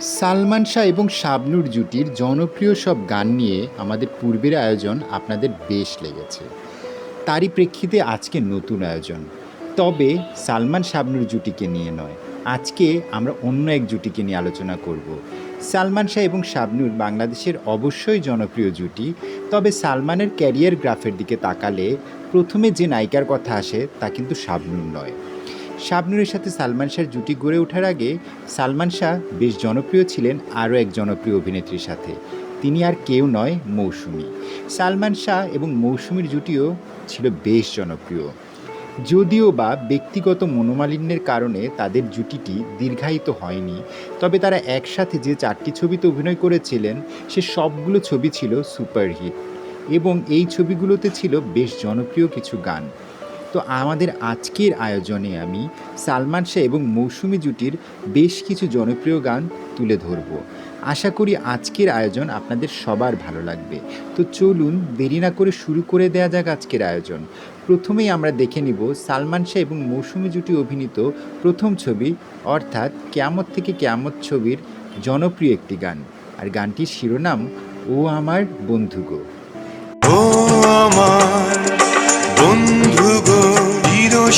সালমান শাহ এবং শাবনুর জুটির জনপ্রিয় সব গান নিয়ে আমাদের পূর্বের আয়োজন আপনাদের বেশ লেগেছে। তারই প্রেক্ষিতে আজকে নতুন আয়োজন। তবে সালমান শাবনুর জুটিকে নিয়ে নয়, আজকে আমরা অন্য এক জুটিকে নিয়ে আলোচনা করব। সালমান শাহ এবং শাবনুর বাংলাদেশের অবশ্যই জনপ্রিয় জুটি, তবে সালমানের ক্যারিয়ার গ্রাফের দিকে তাকালে প্রথমে যে নায়িকার কথা আসে তা কিন্তু শাবনুর নয়। শাবনুরের সাথে সালমান শাহর জুটি গড়ে ওঠার আগে সালমান শাহ বেশ জনপ্রিয় ছিলেন আরও এক জনপ্রিয় অভিনেত্রীর সাথে। তিনি আর কেউ নয়, মৌসুমী। সালমান শাহ এবং মৌসুমীর জুটিও ছিল বেশ জনপ্রিয়। যদিও বা ব্যক্তিগত মনোমালিন্যের কারণে তাদের জুটিটি দীর্ঘায়িত হয়নি, তবে তারা একসাথে যে চারটি ছবিতে অভিনয় করেছিলেন, সে সবগুলো ছবি ছিল সুপারহিট এবং এই ছবিগুলোতে ছিল বেশ জনপ্রিয় কিছু গান। তো আমাদের আজকের আয়োজনে আমি সালমান শাহ এবং মৌসুমী জুটির বেশ কিছু জনপ্রিয় গান তুলে ধরব। আশা করি আজকের আয়োজন আপনাদের সবার ভালো লাগবে। তো চলুন দেরি না করে শুরু করে দেয়া যাক আজকের আয়োজন। প্রথমেই আমরা দেখে নিব সালমান শাহ এবং মৌসুমী জুটি অভিনীত প্রথম ছবি, অর্থাৎ ক্যামত থেকে কেয়ামত ছবির জনপ্রিয় একটি গান। আর গানটির শিরোনাম, ও আমার বন্ধু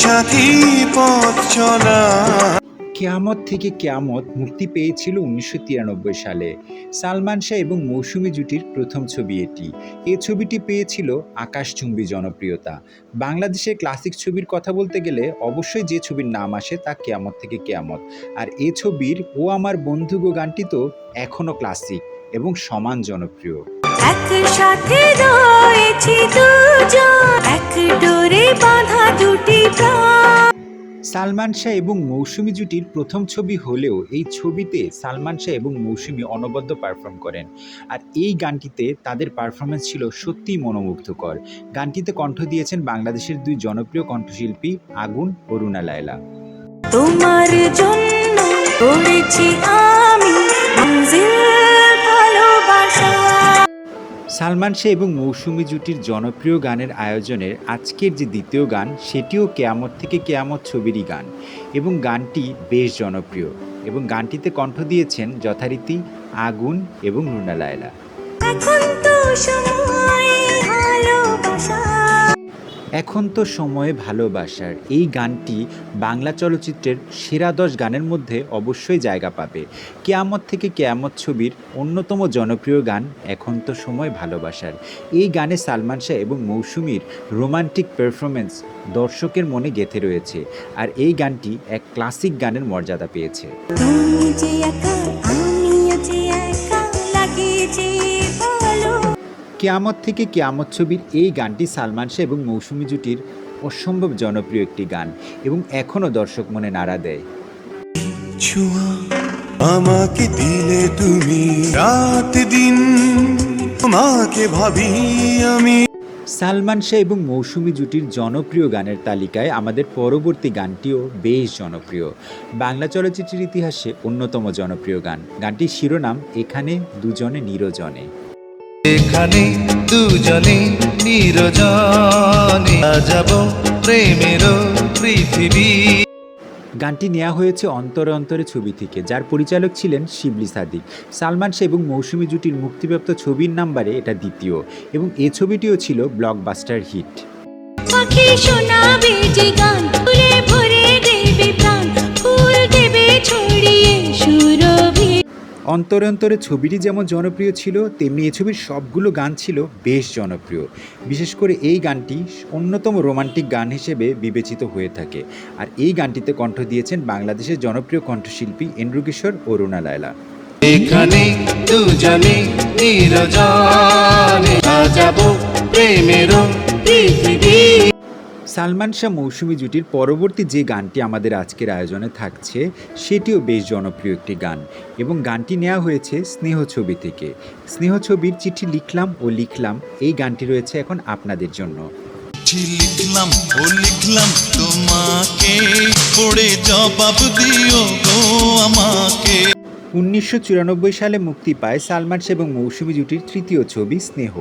সাথী পথ চলা। কেয়ামত থেকে কেয়ামত মুক্তি পেয়েছিল উনিশশো তিরানব্বই সালে। সালমান শাহ এবং মৌসুমী জুটির প্রথম ছবি এটি। এ ছবিটি পেয়েছিল আকাশচুম্বী জনপ্রিয়তা। বাংলাদেশের ক্লাসিক ছবির কথা বলতে গেলে অবশ্যই যে ছবির নাম আসে তা কেয়ামত থেকে কেয়ামত। আর এ ছবির ও আমার বন্ধু গো গানটি তো এখনও ক্লাসিক এবং সমান জনপ্রিয়। একসাথে সালমান শাহ এবং মৌসুমী জুটির প্রথম ছবি হলেও এই ছবিতে সালমান শাহ এবং মৌসুমী অনবদ্য পারফর্ম করেন। আর এই গানটিতে তাদের পারফরমেন্স ছিল সত্যিই মনোমুগ্ধকর। গানটিতে কণ্ঠ দিয়েছেন বাংলাদেশের দুই জনপ্রিয় কণ্ঠশিল্পী আগুন রুনা লায়লা। তোমার জন্য আমি সালমান শাহ এবং মৌসুমী জুটির জনপ্রিয় গানের আয়োজনের আজকের যে দ্বিতীয় গান, সেটিও কেয়ামত থেকে কেয়ামত ছবিরই গান এবং গানটি বেশ জনপ্রিয় এবং গানটিতে কণ্ঠ দিয়েছেন যথারীতি আগুন এবং রুনা লায়লা। এখন তো সময় ভালোবাসা। এখন তো সময়ে ভালোবাসার। এই গানটি বাংলা চলচ্চিত্রের সেরা দশ গানের মধ্যে অবশ্যই জায়গা পাবে। কেয়ামত থেকে কেয়ামত ছবির অন্যতম জনপ্রিয় গান এখন তো সময় ভালোবাসার। এই গানে সালমান শাহ এবং মৌসুমীর রোমান্টিক পারফরমেন্স দর্শকের মনে গেঁথে রয়েছে আর এই গানটি এক ক্লাসিক গানের মর্যাদা পেয়েছে। কেয়ামত থেকে কেয়ামত ছবির এই গানটি সালমান শাহ এবং মৌসুমী জুটির অসম্ভব জনপ্রিয় একটি গান এবং এখনও দর্শক মনে নাড়া দেয়। ছোঁয়া আমাকে দিলে তুমি রাত দিন তোমাকে ভাবি আমি। সালমান শাহ এবং মৌসুমী জুটির জনপ্রিয় গানের তালিকায় আমাদের পরবর্তী গানটিও বেশ জনপ্রিয়। বাংলা চলচ্চিত্রের ইতিহাসে অন্যতম জনপ্রিয় গান। গানটির শিরোনাম এখানে দুজনে নিরজনে। এখানে দুজনে নিরজনে যাব প্রেমের পৃথিবী। গানটি নেওয়া হয়েছে অন্তরে অন্তরে ছবি থেকে যার পরিচালক ছিলেন শিবলি সাদিক। সালমান শাহ এবং মৌসুমী জুটির মুক্তিপ্রাপ্ত ছবির নাম্বারে এটা দ্বিতীয় এবং এ ছবিটিও ছিল ব্লকবাস্টার হিট পাখি শোনাবে যে গান ভরে অন্তরে অন্তরে ছবিটি যেমন জনপ্রিয় ছিল, তেমনি এই ছবির সবগুলো গান ছিল বেশ জনপ্রিয়। বিশেষ করে এই গানটি অন্যতম রোমান্টিক গান হিসেবে বিবেচিত হয়ে থাকে। আর এই গানটিতে কণ্ঠ দিয়েছেন বাংলাদেশের জনপ্রিয় কণ্ঠশিল্পী এন্ড্রু কিশোর ও রুনা লায়লা। এখানে দুজনে প্রেমের সালমান শাহ মৌসুমি জুটির পরবর্তী যে গানটি আমাদের আজকের আয়োজনে থাকছে, সেটিও বেশ জনপ্রিয় একটি গান এবং গানটি নেওয়া হয়েছে স্নেহ ছবি থেকে। স্নেহ ছবির চিঠি লিখলাম ও লিখলাম, এই গানটি রয়েছে এখন আপনাদের জন্য। চিঠি লিখলাম ও লিখলাম, তোমাকে পড়ে জবাব দিও গো আমাকে। উনিশশো চুরানব্বই সালে মুক্তি পায় সালমান এবং মৌসুমী জুটির তৃতীয় ছবি স্নেহ।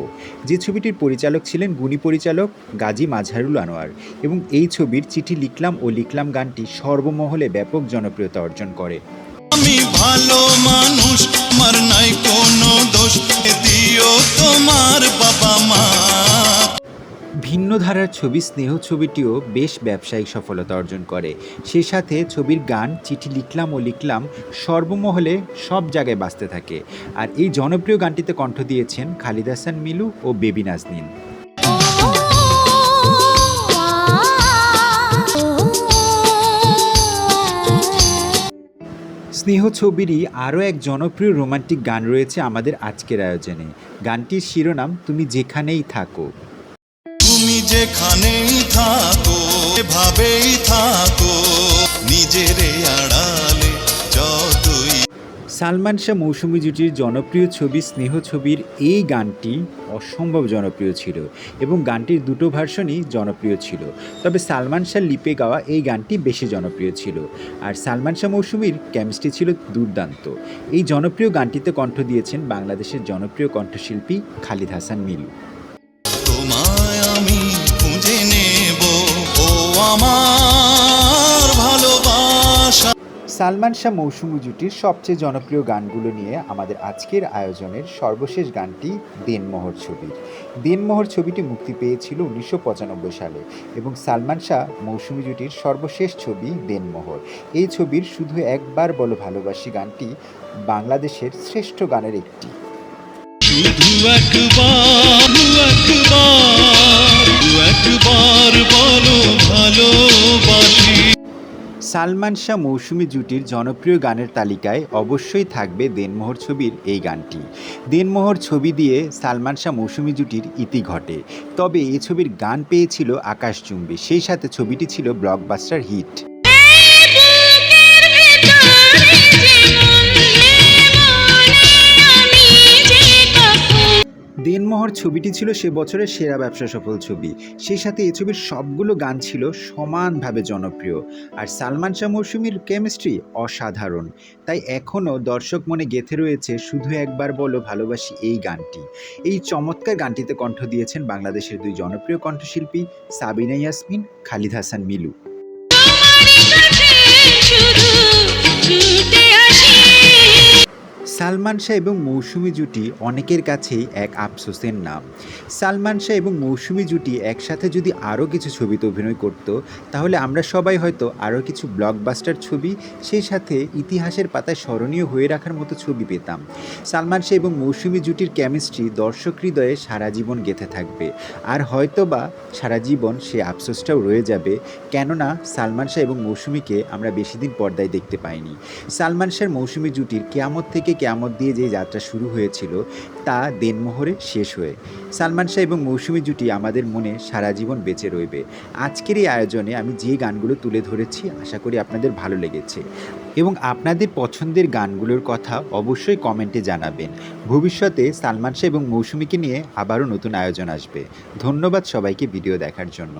যে ছবিটির পরিচালক ছিলেন গুণী পরিচালক গাজী মাজহারুল আনোয়ার এবং এই ছবির চিঠি লিখলাম ও লিখলাম গানটি সর্বমহলে ব্যাপক জনপ্রিয়তা অর্জন করে। আমি ভালো ধারার ছবি, স্নেহ ছবিটিও বেশ ব্যবসায়িক সফলতা অর্জন করে। সে সাথে ছবির গান, চিঠি লিখলাম ও লিখলাম সর্বমহলে সব জায়গায় বাজতে থাকে। আর এই জনপ্রিয় গানটিতে কণ্ঠ দিয়েছেন খালিদ হাসান, মিলু ও বেবি নাজনীন। স্নেহ ছবিরই আরও এক জনপ্রিয় রোমান্টিক গান রয়েছে আমাদের আজকের আয়োজনে। গানটির শিরোনাম, তুমি যেখানেই থাকো। তুমি যেখানেই থাকো ভাবেই থাকো নিজেরে আড়ালে যতই সালমান শাহ মৌসুমী জুটির জনপ্রিয় ছবি স্নেহ ছবির এই গানটি অসম্ভব জনপ্রিয় ছিল এবং গানটির দুটো ভার্সনই জনপ্রিয় ছিল। তবে সালমান শাহ লিপে গাওয়া এই গানটি বেশি জনপ্রিয় ছিল আর সালমান শাহ মৌসুমীর কেমিস্ট্রি ছিল দুর্দান্ত। এই জনপ্রিয় গানটিতে কণ্ঠ দিয়েছেন বাংলাদেশের জনপ্রিয় কণ্ঠশিল্পী খালিদ হাসান মিলু। তোমায় আমার ভালোবাসা। সালমান শাহ মৌসুমী জুটির সবচেয়ে জনপ্রিয় গানগুলো নিয়ে আমাদের আজকের আয়োজনের সর্বশেষ গানটি দেনমোহর ছবির। দেনমোহর ছবিটি মুক্তি পেয়েছিল উনিশশো পঁচানব্বই সালে এবং সালমান শাহ মৌসুমী জুটির সর্বশেষ ছবি দেনমোহর। এই ছবির শুধু একবার বলো ভালোবাসি গানটি বাংলাদেশের শ্রেষ্ঠ গানের একটি। শুধু একবার একবার সালমান শাহ মৌসুমী জুটির জনপ্রিয় গানের তালিকায় অবশ্যই থাকবে দেনমোহর ছবির এই গানটি। দেনমোহর ছবি দিয়ে সালমান শাহ মৌসুমী জুটির ইতি ঘটে। তবে এই ছবির গান পেয়েছিল আকাশচুম্বী সেই সাথে ছবিটি ছিল ব্লকবাস্টার হিট। দেনমোহর ছবিটি ছিল সে বছরের সেরা ব্যবসা সফল ছবি। সেই সাথে এই ছবির সবগুলো গান ছিল সমানভাবে জনপ্রিয়। আর সালমান শাহ মৌসুমীর কেমিস্ট্রি অসাধারণ। তাই এখনও দর্শক মনে গেঁথে রয়েছে, শুধু একবার বলো, ভালোবাসি এই গানটি। এই চমৎকার গানটিতে কণ্ঠ দিয়েছেন বাংলাদেশের দুই জনপ্রিয় কণ্ঠশিল্পী সাবিনা ইয়াসমিন, খালিদ হাসান মিলু। সালমান শাহ এবং মৌসুমী জুটি অনেকের কাছেই এক আফসোসের নাম। সালমান শাহ এবং মৌসুমি জুটি একসাথে যদি আরও কিছু ছবিতে অভিনয় করত, তাহলে আমরা সবাই হয়তো আরও কিছু ব্লকবাস্টার ছবি, সেই সাথে ইতিহাসের পাতায় স্মরণীয় হয়ে রাখার মতো ছবি পেতাম। সালমান শাহ এবং মৌসুমি জুটির কেমিস্ট্রি দর্শক হৃদয়ে সারা জীবন গেঁথে থাকবে। আর হয়তোবা সারা জীবন সে আফসোসটাও রয়ে যাবে, কেননা সালমান শাহ এবং মৌসুমিকে আমরা বেশি দিন পর্দায় দেখতে পাইনি। সালমান শাহর মৌসুমী জুটির কেয়ামত থেকে কেয়ামত দিয়ে যে যাত্রা শুরু হয়েছিল, তা দেনমোহরে শেষ হয়ে। সালমান শাহ এবং মৌসুমী জুটি আমাদের মনে সারা জীবন বেঁচে রইবে। আজকের এই আয়োজনে আমি যে গানগুলো তুলে ধরেছি, আশা করি আপনাদের ভালো লেগেছে। এবং আপনাদের পছন্দের গানগুলোর কথা অবশ্যই কমেন্টে জানাবেন। ভবিষ্যতে সালমান শাহ এবং মৌসুমীকে নিয়ে আবারও নতুন আয়োজন আসবে। ধন্যবাদ সবাইকে ভিডিও দেখার জন্য।